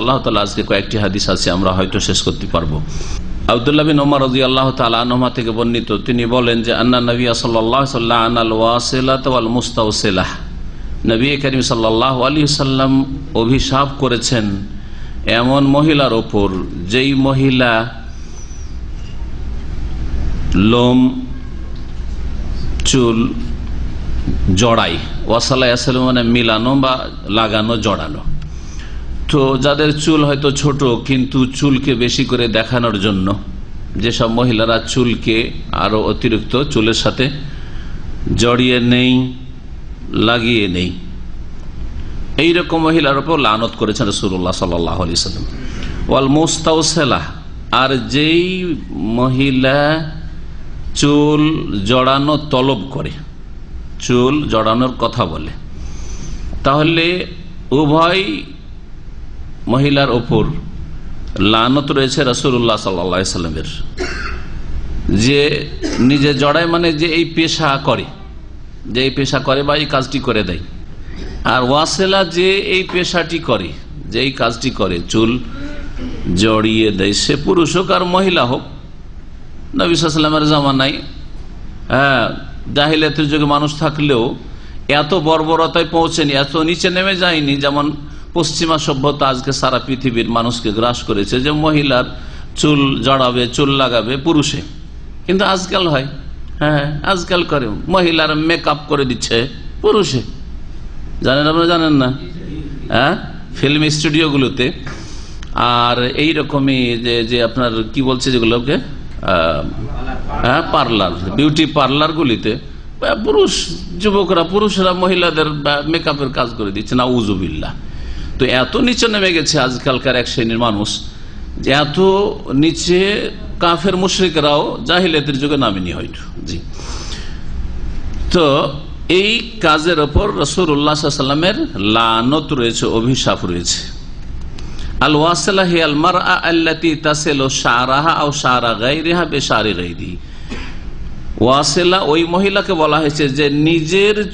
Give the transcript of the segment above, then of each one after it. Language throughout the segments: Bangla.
আল্লাহ তালা আজকে কয়েকটি হাদিস আছে, আমরা হয়তো শেষ করতে পারব। আবদুল্লাহ বিন ওমর রাজি আল্লাহ তালা থেকে বর্ণিত, তিনি বলেন যে, আন্না নবী সাল্লাহ সাল্লাহ আনাল ওয়াসেলাত ওয়াল মুস্তাউসেলাহ নবী করিম সাল্লাহ আলী সাল্লাম অভিশাপ করেছেন এমন মহিলার ওপর, যেই মহিলা লোম, চুল জড়াই ওয়াসালাই আসলে মানে মিলানো বা লাগানো, জড়ানো। তো যাদের চুল হয়তো ছোট, কিন্তু চুলকে বেশি করে দেখানোর জন্য। যেসব মহিলারা চুলকে আরও অতিরিক্ত চুলের সাথে জড়িয়ে নেই, লাগিয়ে নেই। এইরকম মহিলার উপর লানত করেছেন রসুল্লাহ সাল্লাম ওয়াল মোস্তাউসেলাহ আর যেই মহিলা চুল জড়ানো তলব করে, চুল জড়ানোর কথা বলে, তাহলে উভয় মহিলার ওপর লানত রয়েছে রসুল্লাহ সাল্লামের। যে নিজে জড়ায় মানে যে এই পেশা করে, যে এই পেশা করে বা এই কাজটি করে দেয়। আর ওয়াসেলা যে এই পেশাটি করে, যে এই কাজটি করে, চুল জড়িয়ে দেয়, সে পুরুষ হোক আর মহিলা হোক নবিসামের জামানায় হ্যাঁ জাহিলাতের যুগে মানুষ থাকলেও এত বর্বরতায় পৌঁছেনি, এত নিচে নেমে যায়নি, যেমন পশ্চিমা সভ্যতা আজকে সারা পৃথিবীর মানুষকে গ্রাস করেছে যে মহিলার চুল জড়াবে, চুল লাগাবে পুরুষে। কিন্তু আজকাল হয়। হ্যাঁ আজকাল করে। মহিলার মেকআপ করে দিচ্ছে পুরুষে। জানেন আপনারা জানেন না? হ্যাঁ? ফিল্ম স্টুডিওগুলোতে আর এই রকমই যে যে আপনার কি বলছে যেগুলোকে হ্যাঁ পার্লার বিউটি পার্লার গুলিতে। পুরুষ, যুবকরা, পুরুষরা মহিলাদের মেকআপের কাজ করে দিচ্ছে। না উজুবিল্লা তো এত নিচে নেমে গেছে আজকালকার এক শ্রেণির মানুষ যে এত নিচে কাফের মুশ্রিকরাও জাহিলিয়াতের যুগে নামেনি হয়তো। জি। তো এই কাজের ওপর রসুর উল্লাহামের লানত রয়েছে, অভিশাপ রয়েছে। আল আল রেহা ওই মহিলাকে বলা হয়েছে যে নিজের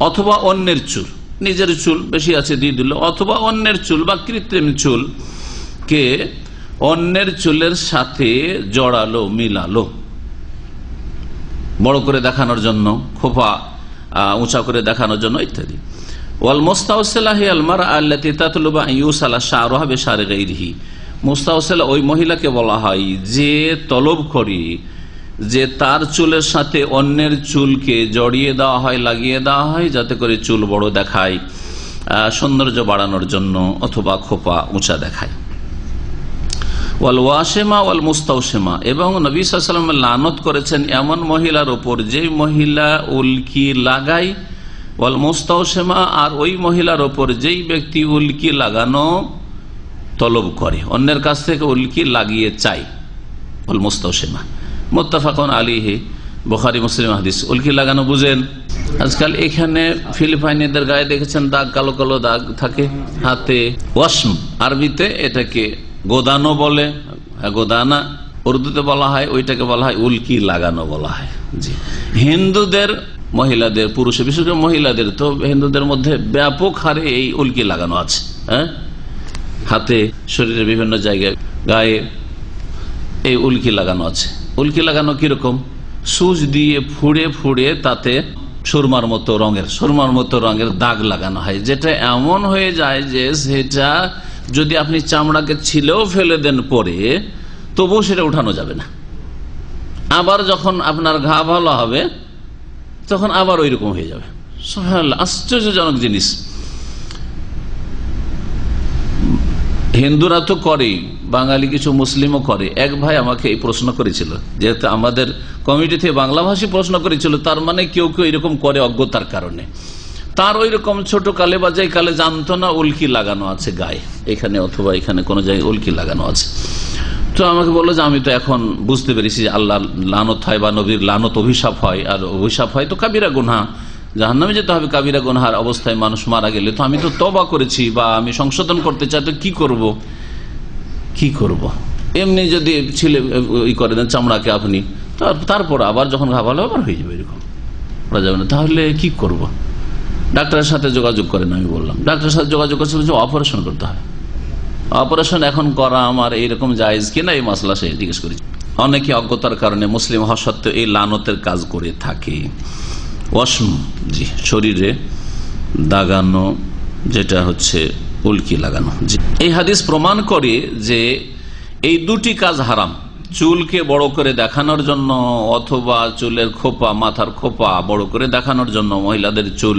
অথবা অন্যের চুল নিজের চুল বেশি আছে দিয়ে দিল, অথবা অন্যের চুল বা কৃত্রিম চুল কে অন্যের চুলের সাথে জড়ালো, মিলালো। বড় করে দেখানোর জন্য, খোপা উঁচা করে দেখানোর জন্য ইত্যাদি। ওয়াল মোস্তাউসাল্লাহ ওই মহিলাকে বলা হয় যে তলব করি যে তার চুলের সাথে অন্যের চুলকে জড়িয়ে দেওয়া হয়, লাগিয়ে দেওয়া হয়, যাতে করে চুল বড় দেখায় সৌন্দর্য বাড়ানোর জন্য অথবা খোপা উঁচা দেখায়। ওয়াল ওয়াসেমা ওয়াল মুস্তাউসেমা এবং নবী সাল্লাম লানত করেছেন এমন মহিলার ওপর যে মহিলা উল্কি লাগায়, ওয়াল মুস্তাউসেমা আর ওই মহিলার ওপর যেই ব্যক্তি উল্কি লাগানো তলব করে, অন্যের কাছ থেকে উল্কি লাগিয়ে চাই ওয়াল মুস্তাউসেমা মোত্তাফাকন আলিহে বোখারি, মুসলিম হাদিস। উল্কি লাগানো বুঝেন, আজকাল এখানে ফিলিপাইনিদের গায়ে দেখেছেন দাগ, কালো কালো দাগ থাকে হাতে। ওয়াসম আরবিতে এটাকে গোদানো বলে, গোদানা। উর্দুতে বলা হয়, ওইটাকে বলা হয় উল্কি লাগানো বলা হয়। জি। হিন্দুদের, মহিলাদের, পুরুষ, বিশেষ করে মহিলাদের তো হিন্দুদের মধ্যে ব্যাপক হারে এই উল্কি লাগানো আছে হ্যাঁ? হাতে, শরীরের বিভিন্ন জায়গায়, গায়ে এই উল্কি লাগানো আছে। উল্কি লাগানো কীরকম? সুচ দিয়ে ফুড়ে ফুড়ে তাতে সুরমার মতো রঙের, সুরমার মতো রঙের দাগ লাগানো হয়। যেটা এমন হয়ে যায় যে সেটা যদি আপনি চামড়াকে ছিলেও ফেলে দেন পরে, তবুও সেটা উঠানো যাবে না। আবার যখন আপনার ঘা ভালো হবে, তখন আবার ওই রকম হয়ে যাবে। আশ্চর্যজনক জিনিস। হিন্দুরা তো করেই বাঙালি কিছু মুসলিমও করে। এক ভাই আমাকে এই প্রশ্ন করেছিল, যেহেতু আমাদের কমিটি থেকে বাংলা ভাষী প্রশ্ন করেছিল, তার মানে কেউ কেউ এরকম করে অজ্ঞতার কারণে। তার ওই রকম ছোট কালে বা যাই কালে জানতো না উল্কি লাগানো আছে গায়ে, এখানে অথবা এখানে কোনো জায়গায় উল্কি লাগানো আছে। তো আমাকে বলল যে, আমি তো এখন বুঝতে পেরেছি যে আল্লাহ লানত হয় বা নবীর লানত অভিশাপ হয়, আর অভিশাপ হয় তো কাবিরা গুনহা। জাহান্নামে যেতে হবে, কাবিরা গুনহার অবস্থায় মানুষ মারা গেলে। তো আমি তো তবা করেছি বা আমি সংশোধন করতে চাই, তো কি করব? কি করব। এমনি যদি ছেলে ই করে দেন চামড়াকে আপনি তারপর আবার যখন ঘা ভালো, আবার হয়ে যাবে এরকম। করা যাবে না। তাহলে কি করব। ডাক্তারের সাথে যোগাযোগ করেন, আমি বললাম। ডাক্তারের সাথে যোগাযোগ করছে, বলছে, অপারেশন করতে হয়। অপারেশন এখন করা আমার এইরকম জায়েজ কিনা, এই মশলা সে জিজ্ঞেস করি অনেকে অজ্ঞতার কারণে মুসলিম হওয়া সত্ত্বেও এই লানতের কাজ করে থাকে। ওয়াসম জি, শরীরে দাগানো, যেটা হচ্ছে উল্কি লাগানো এই হাদিস প্রমাণ করে যে এই দুটি কাজ হারাম। চুলকে বড় করে দেখানোর জন্য অথবা চুলের খোপা, মাথার খোপা বড় করে দেখানোর জন্য মহিলাদের চুল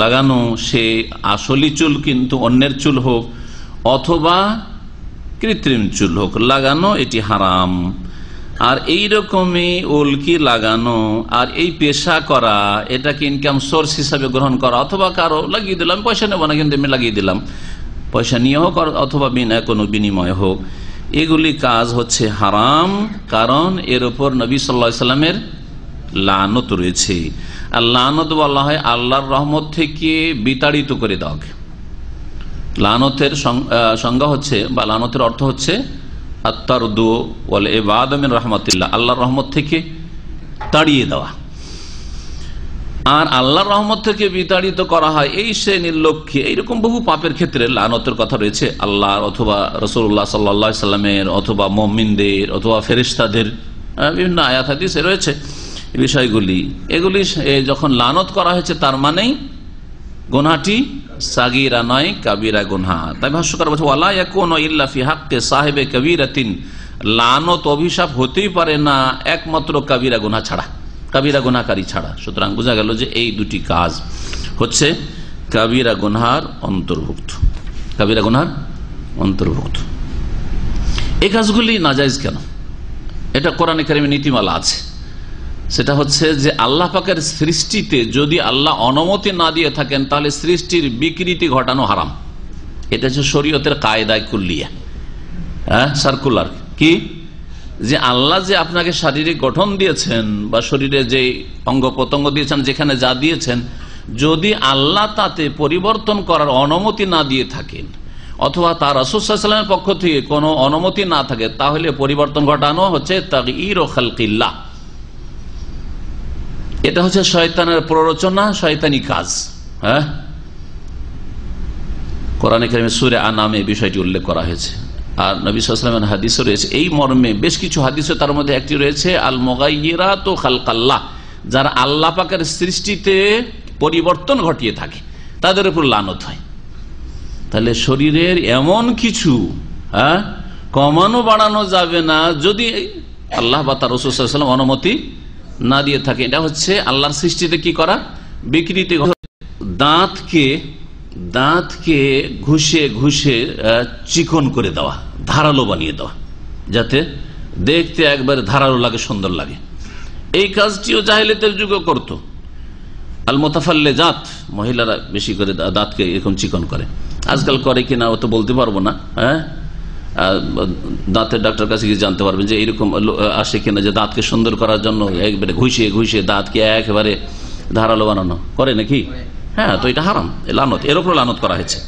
লাগানো, সে আসলি চুল কিন্তু অন্যের চুল হোক অথবা কৃত্রিম চুল হোক, লাগানো এটি হারাম। আর এই রকমই উল্কি লাগানো আর এই পেশা করা, এটাকে ইনকাম সোর্স হিসাবে গ্রহণ করা, অথবা কারও লাগিয়ে দিলাম, পয়সা নেব না কিন্তু আমি লাগিয়ে দিলাম। পয়সা নিয়ে হোক অথবা বিনা কোনো বিনিময় হোক। এগুলি কাজ হচ্ছে হারাম, কারণ এর ওপর নবী সাল্লা সাল্লামের লানত রয়েছে। আর লানত বলা হয় আল্লাহর রহমত থেকে বিতাড়িত করে দেওয়াকে। লানতের সংজ্ঞা হচ্ছে বা লানতের অর্থ হচ্ছে আত্মারদু বলে এ বাদমিন রহমতুল্লাহ, আল্লাহর রহমত থেকে তাড়িয়ে দেওয়া। আর আল্লাহর রহমত থেকে বিতাড়িত করা হয় এই শ্রেণির লক্ষ্যে। এইরকম বহু পাপের ক্ষেত্রে লানতের কথা রয়েছে। আল্লাহ অথবা রসুল্লাহ সাল্লা সাল্লামের অথবা মমিনদের অথবা ফেরিস্তাদের বিভিন্ন আয়াত হাদিসে রয়েছে বিষয়গুলি। এগুলি যখন লানত করা হয়েছে তার মানেই গোনাটি সাগিরা নয়, কাবিরা গুনহা। তাই ভাষ্যকার বলছে, ওয়ালা কোন ইল্লাফি হাক্কে সাহেবে কবিরাতিন। লানত অভিশাপ হতেই পারে না একমাত্র কাবিরা গুনা ছাড়া, কাবিরা গুনাকারী ছাড়া। সুতরাং বোঝা গেল যে এই দুটি কাজ হচ্ছে কাবিরা গুনহার অন্তর্ভুক্ত। কাবিরা গুনহার অন্তর্ভুক্ত। এই কাজগুলি নাজাইজ কেন? এটা কোরআন কারিমে নীতিমালা আছে। সেটা হচ্ছে যে আল্লাহ পাকের সৃষ্টিতে যদি আল্লাহ অনুমতি না দিয়ে থাকেন, তাহলে সৃষ্টির বিকৃতি ঘটানো হারাম। এটা হচ্ছে শরীয়তের কায়দায় কুল্লিয়া। হ্যাঁ সার্কুলার কি? যে আল্লাহ যে আপনাকে শারীরিক গঠন দিয়েছেন বা শরীরে যে অঙ্গ প্রত্যঙ্গ দিয়েছেন, যেখানে যা দিয়েছেন, যদি আল্লাহ তাতে পরিবর্তন করার অনুমতি না দিয়ে থাকেন, অথবা তার রসুসাল্লামের পক্ষ থেকে কোনো অনুমতি না থাকে, তাহলে পরিবর্তন ঘটানো হচ্ছে তাগির ও খালকিল্লাহ। এটা হচ্ছে শয়তানের প্ররোচনা, শয়তানি কাজ হ্যাঁ? কোরআনে কারিমে সুরে আনামে বিষয়টি উল্লেখ করা হয়েছে। আর নবী হাদিসও রয়েছে। এই মর্মে বেশ কিছু হাদিসও তার মধ্যে একটি রয়েছে আল মোগাইরা তো খালকাল্লাহ, যারা আল্লাহ পাকের সৃষ্টিতে পরিবর্তন ঘটিয়ে থাকে, তাদের উপর লানত হয়। তাহলে শরীরের এমন কিছু হ্যাঁ কমানো বাড়ানো যাবে না, যদি আল্লাহ বা তার রসুলাম অনুমতি না দিয়ে থাকে। এটা হচ্ছে আল্লাহর সৃষ্টিতে কি করা? বিকৃতি দাঁতকে দাঁতকে ঘুষে ঘুষে চিকন করে দেওয়া, ধারালো বানিয়ে দেওয়া, যাতে দেখতে একবারে ধারালো লাগে, সুন্দর লাগে। এই কাজটিও জাহিলিতের যুগে করত। আল মোতাফাল্লে জাত, মহিলারা বেশি করে দাঁতকে এরকম চিকন করে। আজকাল করে কিনা ও তো বলতে পারব না হ্যাঁ? দাঁতের ডাক্তার কাছে গিয়ে জানতে পারবেন যে এইরকম আসে কিনা, যে দাঁতকে সুন্দর করার জন্য একবারে ঘুষিয়ে ঘুষিয়ে দাঁতকে একেবারে ধারালো বানানো? করে নাকি? হ্যাঁ তো এটা হারাম লানত, এর উপর লানত করা হয়েছে।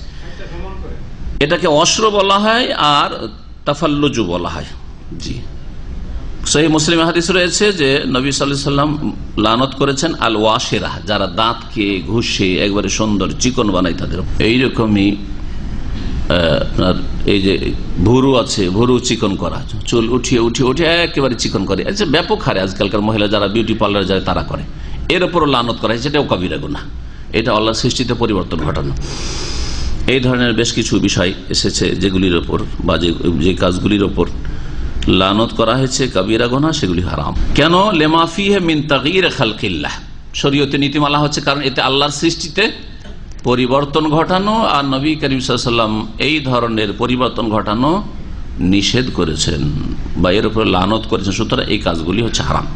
এটাকে অস্ত্র বলা হয় আর তাফাল্লুজু বলা হয়। জি। সেই মুসলিম হাদিস রয়েছে যে নবী সাল্লাম লানত করেছেন আল ওয়াশেরা যারা দাঁতকে ঘুষে একবারে সুন্দর চিকন বানায় তাদের। এইরকমই আপনার এই যে ভুরু আছে, ভুরু চিকন করা। চুল উঠিয়ে উঠিয়ে উঠিয়ে একেবারে চিকন করে। ব্যাপক হারে আজকালকার মহিলা যারা বিউটি পার্লার যায়, তারা করে। এর ওপরও লানত করা হয়েছে এটাও কবিরা গুণা এটা আল্লাহ সৃষ্টিতে পরিবর্তন ঘটানো। এই ধরনের বেশ কিছু বিষয় এসেছে যেগুলির ওপর বা যে কাজগুলির ওপর লানত করা হয়েছে, কবিরা গোনা সেগুলি হারাম। কেন? লেমাফি হে মিন তাগির খালকিল্লাহ। শরীয়তে নীতিমালা হচ্ছে, কারণ এতে আল্লাহর সৃষ্টিতে পরিবর্তন ঘটানো আর নবী করিম সাল্লাম এই ধরনের পরিবর্তন ঘটানো নিষেধ করেছেন বা এর উপরে লানত করেছেন। সুতরাং এই কাজগুলি হচ্ছে হারাম।